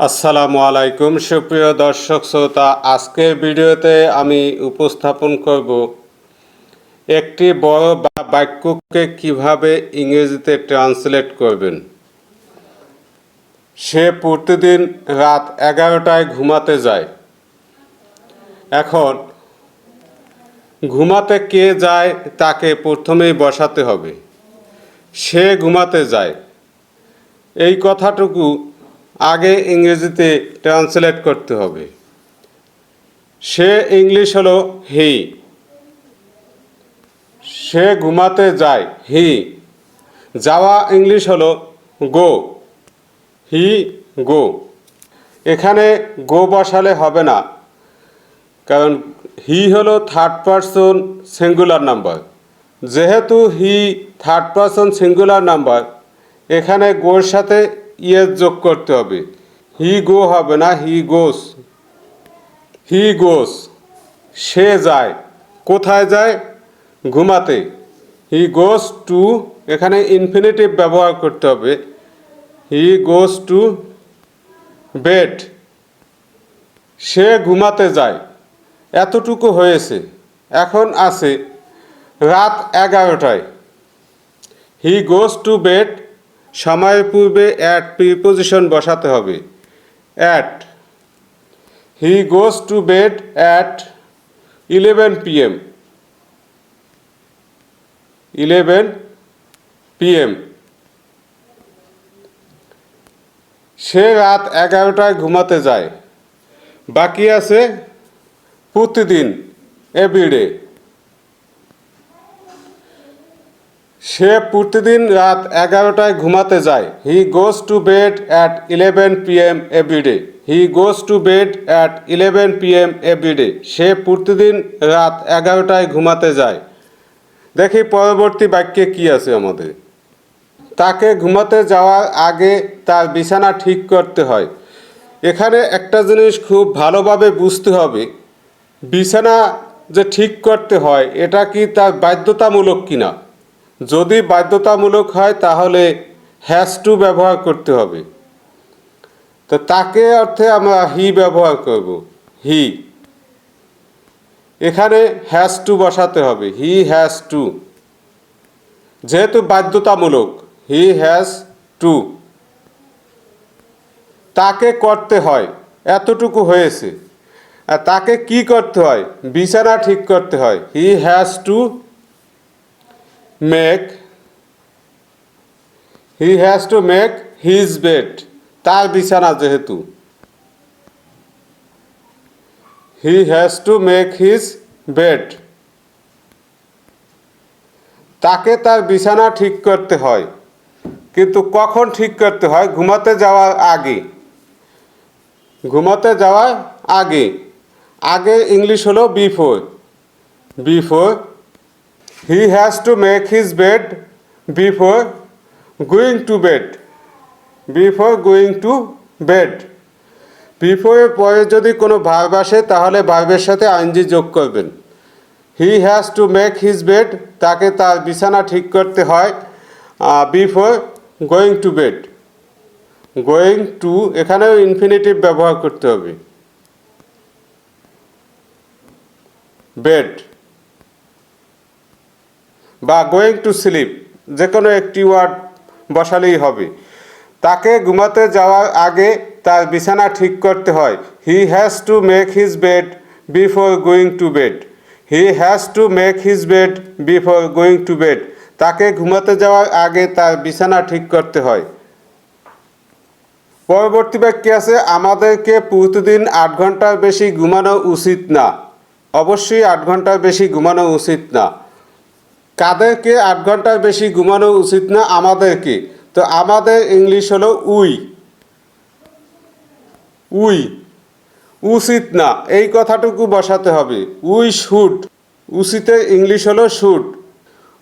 আসসালামু আলাইকুম, সুপ্রিয় দর্শক শ্রোতা। আজকের ভিডিওতে আমি উপস্থাপন করব একটি বড় বা বাক্যকে কীভাবে ইংরেজিতে ট্রান্সলেট করবেন। সে প্রতিদিন রাত এগারোটায় ঘুমাতে যায়। এখন ঘুমাতে কে যায় তাকে প্রথমেই বসাতে হবে। সে ঘুমাতে যায়। এই কথাটুকু আগে ইংরেজিতে ট্রান্সলেট করতে হবে। সে ইংলিশ হলো হি। সে ঘুমাতে যায়, হি। যাওয়া ইংলিশ হলো গো। হি, গো। এখানে গো বসালে হবে না, কারণ হি হলো থার্ড পারসন সিঙ্গুলার নাম্বার যেহেতু he third person singular number এখানে গোর সাথে ইয়ের যোগ করতে হবে। হি গো হবে না হি গোস। হি গোস। সে যায়। কোথায় যায়? ঘুমাতে। হি গোস টু এখানে ইনফিনিটিভ ব্যবহার করতে হবে। হি গোস টু বেড। সে ঘুমাতে যায়। এতটুকু হয়েছে। এখন আছে রাত এগারোটায়। He goes to bed. সময়ের পূর্বে অ্যাট প্রিপোজিশন বসাতে হবে। At he goes to bed at eleven PM eleven PM সে রাত এগারোটায় ঘুমাতে যায়। বাকি আছে প্রতিদিন এভরিডে সে প্রতিদিন রাত এগারোটায় ঘুমাতে যায়। He goes to bed at eleven P M everyday he goes to bed at eleven P M everyday সে প্রতিদিন রাত এগারোটায় ঘুমাতে যায়। দেখি পরবর্তী বাক্যে কি আছে আমাদের। তাকে ঘুমাতে যাওয়ার আগে তার বিছানা ঠিক করতে হয়। এখানে একটা জিনিস খুব ভালোভাবে বুঝতে হবে। বিছানা যে ঠিক করতে হয়, এটা কি তার বাধ্যতামূলক কিনা? যদি বাধ্যতামূলক হয়, তাহলে হ্যাজ টু ব্যবহার করতে হবে। তো তাকে অর্থে আমরা হি ব্যবহার করব। হি এখানে হ্যাজ টু বসাতে হবে। হি হ্যাজ টু যেহেতু বাধ্যতামূলক হি হ্যাজ টু তাকে করতে হয়। এতটুকু হয়েছে। আর তাকে কি করতে হয়? বিছানা ঠিক করতে হয়। He has to make he has to make his bed তার বিছানা যেহেতু। He has to make his bed তাকে তার বিছানা ঠিক করতে হয়। কিন্তু কখন ঠিক করতে হয়? ঘুমাতে যাওয়ার আগে। ঘুমাতে যাওয়ার আগে। আগে ইংলিশ হলো before before he has to make his bed before going to bed before going to bed বিফোরের পরে যদি কোনো ভার্ব আসে, তাহলে ভার্বের সাথে আইনজি যোগ করবেন। He has to make his bed তাকে তার বিছানা ঠিক করতে হয় before going to bed going to এখানেও ইনফিনিটিভ ব্যবহার করতে হবে। বেড বা গোয়িং টু স্লিপ যে কোনো একটি ওয়ার্ড বসালেই হবে। তাকে ঘুমাতে যাওয়ার আগে তার বিছানা ঠিক করতে হয়। He has to make his bed before going to bed he has to make his bed before going to bed তাকে ঘুমাতে যাওয়ার আগে তার বিছানা ঠিক করতে হয়। পরবর্তী বাক্য আছে, আমাদেরকে প্রতিদিন আট ঘণ্টার বেশি ঘুমানো উচিত না। অবশ্যই আট ঘণ্টার বেশি ঘুমানো উচিত না। কাদেরকে আট ঘণ্টার বেশি ঘুমানো উচিত না আমাদেরকে। তো আমাদের ইংলিশ হলো উই। উই। উচিত না। এই কথাটুকু বসাতে হবে। উই শুট উচিতের ইংলিশ হলো should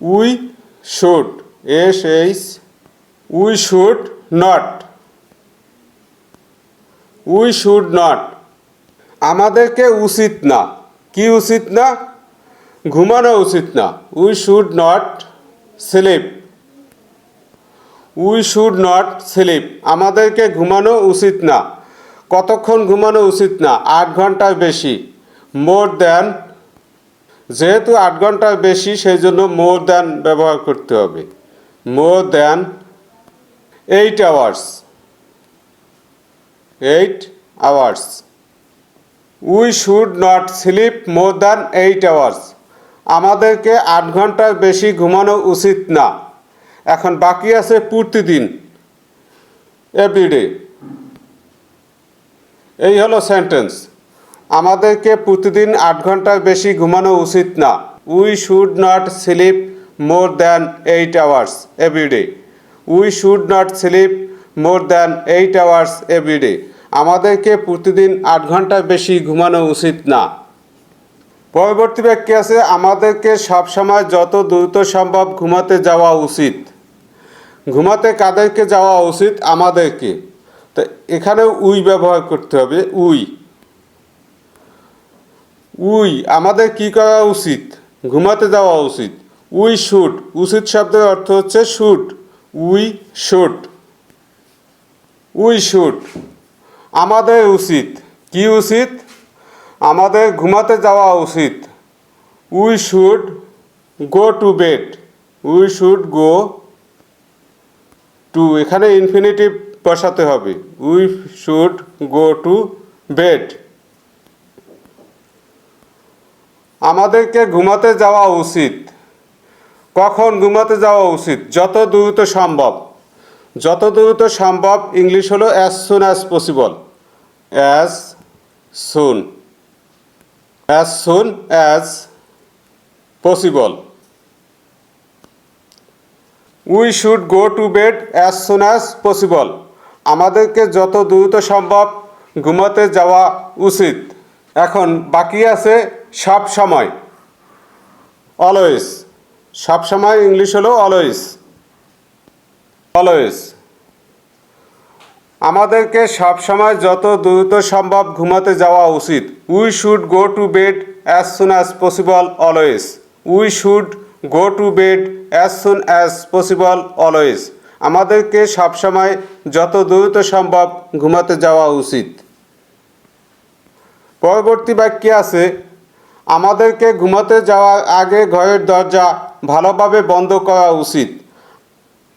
we should S H. We should not. We should not. আমাদেরকে উচিত না। কি উচিত না? ঘুমানো উচিত না। We should not sleep we should not sleep আমাদেরকে ঘুমানো উচিত না। কতক্ষণ ঘুমানো উচিত না? আট ঘণ্টার বেশি। মোর দ্যান যেহেতু আট ঘণ্টার বেশি সেই জন্য মোর দ্যান ব্যবহার করতে হবে। More than eight hours eight hours we should not sleep more than eight hours আমাদেরকে আট ঘণ্টার বেশি ঘুমানো উচিত না। এখন বাকি আছে প্রতিদিন এভরিডে এই হলো সেন্টেন্স আমাদেরকে প্রতিদিন আট ঘণ্টার বেশি ঘুমানো উচিত না। We should not sleep more than eight hours everyday we should not sleep more than eight hours everyday আমাদেরকে প্রতিদিন আট ঘণ্টার বেশি ঘুমানো উচিত না। পরবর্তী বাক্য আছে, আমাদেরকে সবসময় যত দ্রুত সম্ভব ঘুমাতে যাওয়া উচিত। ঘুমাতে কাদেরকে যাওয়া উচিত? আমাদেরকে। তো এখানে উই ব্যবহার করতে হবে, উই। উই, আমাদের কি করা উচিত? ঘুমাতে যাওয়া উচিত। উই শুট উচিত শব্দের অর্থ হচ্ছে should we should we should আমাদের উচিত। কি উচিত? আমাদের ঘুমাতে যাওয়া উচিত। We should go to bed we should go to এখানে ইনফিনিটিভ বসাতে হবে। We should go to bed আমাদেরকে ঘুমাতে যাওয়া উচিত। কখন ঘুমাতে যাওয়া উচিত? যত দ্রুত সম্ভব। যত দ্রুত সম্ভব ইংলিশ হলো as soon as possible as soon as soon as possible we should go to bed as soon as possible আমাদেরকে যত দ্রুত সম্ভব ঘুমাতে যাওয়া উচিত। এখন বাকি আছে সব সময়। অলওয়েজ সব সময় ইংলিশ হলো অলওয়েজ অলওয়েজ আমাদেরকে সব সময় যত দ্রুত সম্ভব ঘুমাতে যাওয়া উচিত। We should go to bed as soon as possible always we should go to bed as soon as possible always আমাদেরকে সবসময় যত দ্রুত সম্ভব ঘুমাতে যাওয়া উচিত। পরবর্তী বাক্যে আছে, আমাদেরকে ঘুমাতে যাওয়ার আগে ঘরের দরজা ভালোভাবে বন্ধ করা উচিত।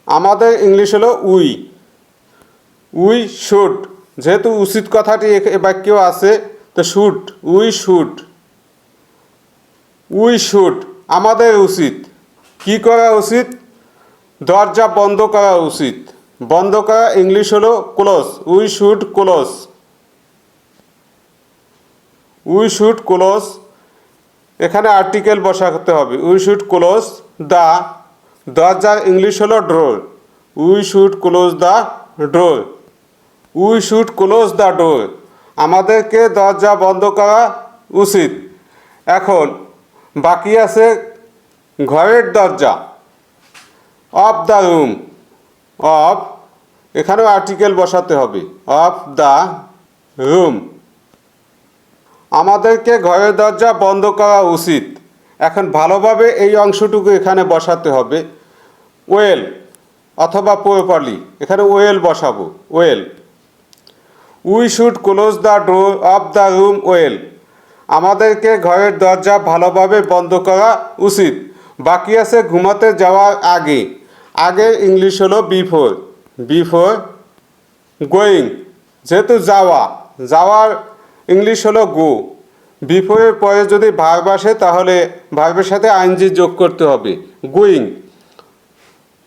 আমাদের ইংলিশ হলো উই। We should. যেহেতু উচিত কথাটি এ- আছে, তো should. We should. We should. আমাদের উচিত। কি করা উচিত? দরজা বন্ধ করা উচিত। বন্ধ করা ইংলিশ হলো close we should close we should close এখানে আর্টিকেল বসাতে হবে। উই শুড ক্লোজ দ্য দরজার ইংলিশ হলো door we should close the door we should close the door আমাদেরকে দরজা বন্ধ করা উচিত। এখন বাকি আছে ঘরের দরজা। অফ দ্য রুম অফ এখানেও আর্টিকেল বসাতে হবে। অফ দ্য রুম আমাদেরকে ঘরের দরজা বন্ধ করা উচিত। এখন ভালোভাবে এই অংশটুকু এখানে বসাতে হবে। ওয়েল অথবা প্রপারলি এখানে ওয়েল বসাবো। Well we should close the door of the room well আমাদেরকে ঘরের দরজা ভালোভাবে বন্ধ করা উচিত। বাকি আছে ঘুমাতে যাওয়ার আগে। আগে ইংলিশ হলো বিফোর বিফোর গোয়িং যেহেতু যাওয়া। যাওয়ার ইংলিশ হলো গো বিফোরের পরে যদি ভার্ব আসে তাহলে ভার্বের সাথে আইনজি যোগ করতে হবে। গোয়িং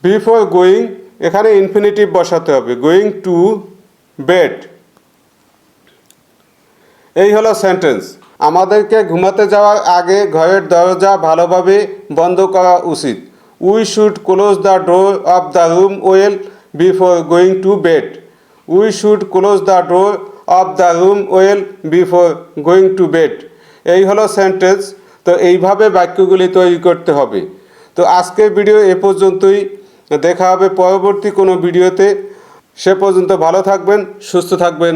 বিফোর গোয়িং এখানে ইনফিনিটিভ বসাতে হবে। গোয়িং টু বেড এই হলো সেন্টেন্স আমাদেরকে ঘুমাতে যাওয়ার আগে ঘরের দরজা ভালোভাবে বন্ধ করা উচিত। We should close the door of the room well before going to bed we should close the door of the room well before going to bed এই হলো সেন্টেন্স তো এইভাবে বাক্যগুলি তৈরি করতে হবে। তো আজকের ভিডিও এ পর্যন্তই। দেখা হবে পরবর্তী কোনো ভিডিওতে সে পর্যন্ত ভালো থাকবেন, সুস্থ থাকবেন।